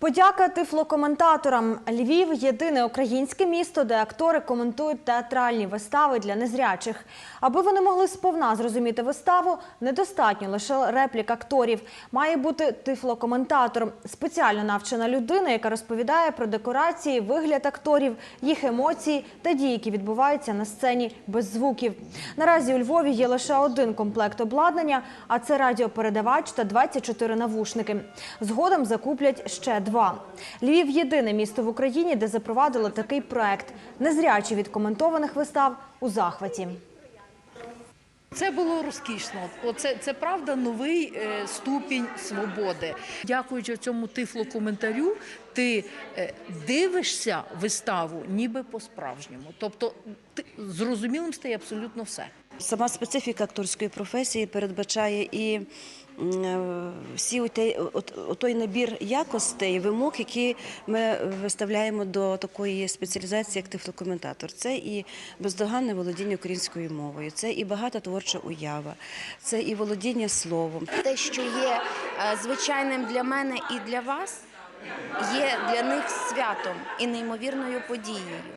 Подяка тифлокоментаторам. Львів єдине українське місто, де актори коментують театральні вистави для незрячих. Аби вони могли сповна зрозуміти виставу, недостатньо лише реплік акторів. Має бути тифлокоментатор – спеціально навчена людина, яка розповідає про декорації, вигляд акторів, їх емоції та дії, які відбуваються на сцені без звуків. Наразі у Львові є лише один комплект обладнання, а це радіопередавач та 24 навушники. Згодом закуплять ще два. Львів – єдине місто в Україні, де запровадили такий проект. Незрячі від коментованих вистав у захваті. Це було розкішно. Оце це правда новий е, ступінь свободи. Дякуючи цьому тифлокоментарю, ти е, дивишся виставу ніби по-справжньому. Тобто ти, зрозумілим стає абсолютно все. Сама специфіка акторської професії передбачає і е, всі той набір якостей, вимог, які ми виставляємо до такої спеціалізації, як тифлокоментатор. Це і бездоганне володіння українською мовою, це і багата творча уява, це і володіння словом. те, що є е, звичайним для мене і для вас, є для них святом і неймовірною подією.